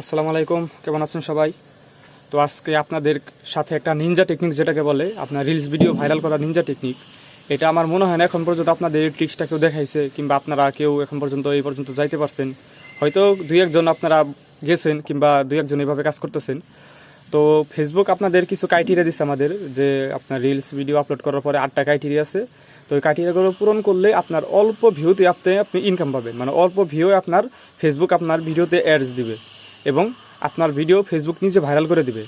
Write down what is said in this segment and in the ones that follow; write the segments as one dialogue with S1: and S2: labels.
S1: আসসালামু আলাইকুম, কেমন আছেন সবাই? তো আজকে আপনাদের সাথে একটা নিনজা টেকনিক যেটাকে বলে, আপনার রিলস ভিডিও ভাইরাল করা নিনজা টেকনিক এটা আমার মনে হয় না এখন পর্যন্ত আপনাদের এই ট্রিক্সটা কেউ দেখাইছে, কিংবা আপনারা কেউ এখন পর্যন্ত এই পর্যন্ত যাইতে পারছেন। হয়তো দুই একজন আপনারা গেছেন, কিংবা দুই একজন এইভাবে কাজ করতেছেন। তো ফেসবুক আপনাদের কিছু ক্রাইটেরিয়া দিচ্ছে আমাদের, যে আপনার রিলস ভিডিও আপলোড করার পরে আটটা ক্রাইটেরিয়া আছে। তো ওই ক্রাইটেরিয়াগুলো পূরণ করলে আপনার অল্প ভিউতে আপনি আপনি ইনকাম পাবেন। মানে অল্প ভিউ আপনার ফেসবুক আপনার ভিডিওতে অ্যাডস দিবে। এবং আপনার ভিডিও ফেসবুক নিজে ভাইরাল করে দিবে।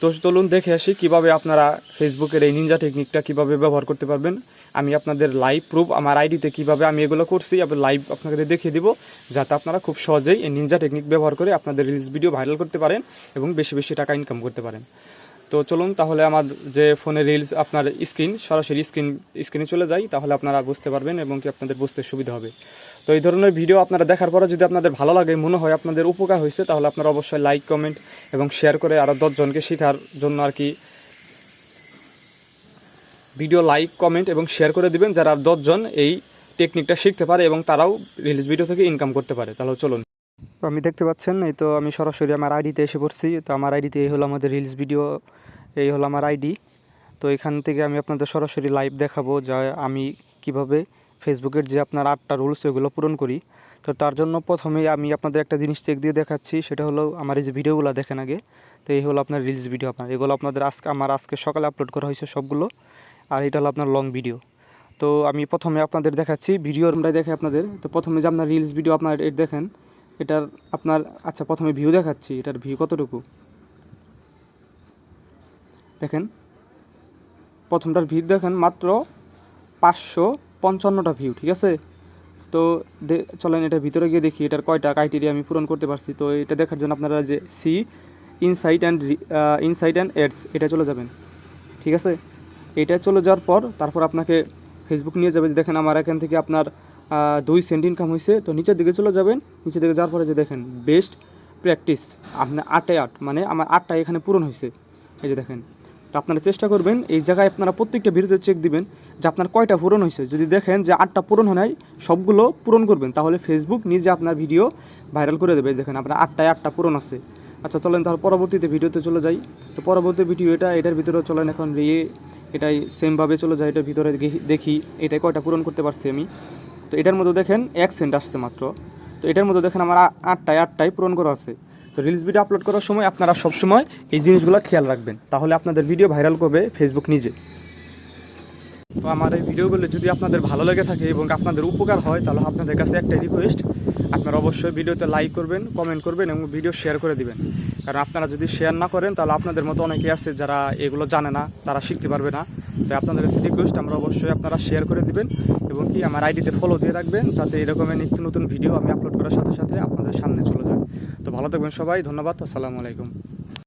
S1: তো চলুন দেখে আসি কীভাবে আপনারা ফেসবুকের এই নিনজা টেকনিকটা কীভাবে ব্যবহার করতে পারবেন। আমি আপনাদের লাইভ প্রুফ আমার আইডিতে কীভাবে আমি এগুলো করছি আবার লাইভ আপনাদের দেখিয়ে দিব, যাতে আপনারা খুব সহজেই এই নিনজা টেকনিক ব্যবহার করে আপনাদের রিলস ভিডিও ভাইরাল করতে পারেন এবং বেশি বেশি টাকা ইনকাম করতে পারেন। তো চলুন তাহলে আমার যে ফোনে রিলস আপনার স্ক্রিন সরাসরি স্ক্রিন স্ক্রিনে চলে যাই, তাহলে আপনারা বুঝতে পারবেন এবং কি আপনাদের বুঝতে সুবিধা হবে। তো এই ধরনের ভিডিও আপনারা দেখার পরে যদি আপনাদের ভালো লাগে, মনে হয় আপনাদের উপকার হয়েছে, তাহলে আপনারা অবশ্যই লাইক কমেন্ট এবং শেয়ার করে আরও দশজনকে শেখার জন্য আর কি ভিডিও লাইক কমেন্ট এবং শেয়ার করে দিবেন, যারা দশজন এই টেকনিকটা শিখতে পারে এবং তারাও রিলস ভিডিও থেকে ইনকাম করতে পারে। তাহলে চলুন। আমি দেখতে পাচ্ছেন, এই তো আমি সরাসরি আমার আইডিতে এসে পড়ছি। তো আমার আইডিতে এই হলো আমাদের রিলস ভিডিও এই হলো আমার আইডি। তো এখান থেকে আমি আপনাদের সরাসরি লাইভ দেখাবো যা আমি কীভাবে ফেসবুকের যে আপনার আটটা রুলস এগুলো পূরণ করি। তো তার জন্য প্রথমেই আমি আপনাদের একটা জিনিস চেক দিয়ে দেখাচ্ছি, সেটা হলো আমার এই যে ভিডিওগুলো দেখেন আগে। তো এই হলো আপনার রিলস ভিডিও আপনার। এগুলো আপনাদের আজকে, আমার আজকে সকালে আপলোড করা হয়েছে সবগুলো, আর এটা হলো আপনার লং ভিডিও তো আমি প্রথমে আপনাদের দেখাচ্ছি ভিডিওর আমরা দেখে আপনাদের। তো প্রথমে যে আপনার রিলস ভিডিও আপনার দেখেন এটার আপনার আচ্ছা প্রথমে ভিউ দেখাচ্ছি, এটার ভিউ কতটুকু? দেখেন, প্রথমটার ভিউ দেখেন, মাত্র পাঁচশো পঞ্চান্নটা ভিউ ঠিক আছে? তো চলেন এটার ভিতরে গিয়ে দেখি, এটার কয়টা ক্রাইটেরিয়া আমি পূরণ করতে পারছি। তো এটা দেখার জন্য আপনারা যে see insight and insight and ads এটা চলে যাবেন, ঠিক আছে? এটা চলে যাওয়ার পর, তারপর আপনাকে ফেসবুক নিয়ে যাবে, যে দেখেন আমার এখান থেকে আপনার দুই সেন্ট ইনকাম হয়েছে তো নিচের দিকে চলে যাবেন। নিচের দিকে যাওয়ার পরে যে দেখেন বেস্ট প্র্যাকটিস আপনার আটে আট মানে আমার আটটা এখানে পূরণ হয়েছে এই যে দেখেন, তো আপনারা চেষ্টা করবেন, এই জায়গায় আপনারা প্রত্যেকটা ভিডিওতে চেক দিবেন যে আপনার কয়টা পূরণ হয়েছে যদি দেখেন যে আটটা পূরণ হয় সবগুলো পূরণ করবেন, তাহলে ফেসবুক নিজে আপনার ভিডিও ভাইরাল করে দেবে। দেখেন, আপনার আটটায় আটটা পূরণ আছে। আচ্ছা চলেন তাহলে পরবর্তীতে ভিডিওতে চলে যাই। তো পরবর্তী ভিডিও এটা, এটার ভিতরে চলেন এখন ইয়ে এটাই সেমভাবে চলে যায় এটার ভিতরে দেখি- এটাই কয়টা পূরণ করতে পারছি আমি। এটার মধ্যে দেখেন এক সেন্ট আসছে মাত্র। তো এটার মধ্যে দেখেন আমার আটটায় আটটায় পূরণ করা আছে। তো রিলস ভিডিও আপলোড করার সময় আপনারা সবসময় এই জিনিসগুলো খেয়াল রাখবেন। তাহলে আপনাদের ভিডিও ভাইরাল করবে ফেসবুক নিজে। তো আমার এই ভিডিওগুলো যদি আপনাদের ভালো লেগে থাকে এবং আপনাদের উপকার হয়, তাহলে আপনাদের কাছে একটা রিকোয়েস্ট আপনারা অবশ্যই ভিডিওতে লাইক করবেন কমেন্ট করবেন এবং ভিডিও শেয়ার করে দিবেন। কারণ আপনারা যদি শেয়ার না করেন, তাহলে আপনাদের মতো অনেকে আছে যারা এগুলো জানে না, তারা শিখতে পারবে না। তাই আপনাদের কাছে রিকোয়েস্ট আমরা অবশ্যই আপনারা শেয়ার করে দিবেন এবং কি আমার আইডিতে ফলো দিয়ে রাখবেন, যাতে এরকমের নিত্য নতুন ভিডিও আমি আপলোড করার সাথে সাথে আপনাদের সামনে চলে যায়। তো ভালো থাকবেন সবাই, ধন্যবাদ, আসসালামু আলাইকুম।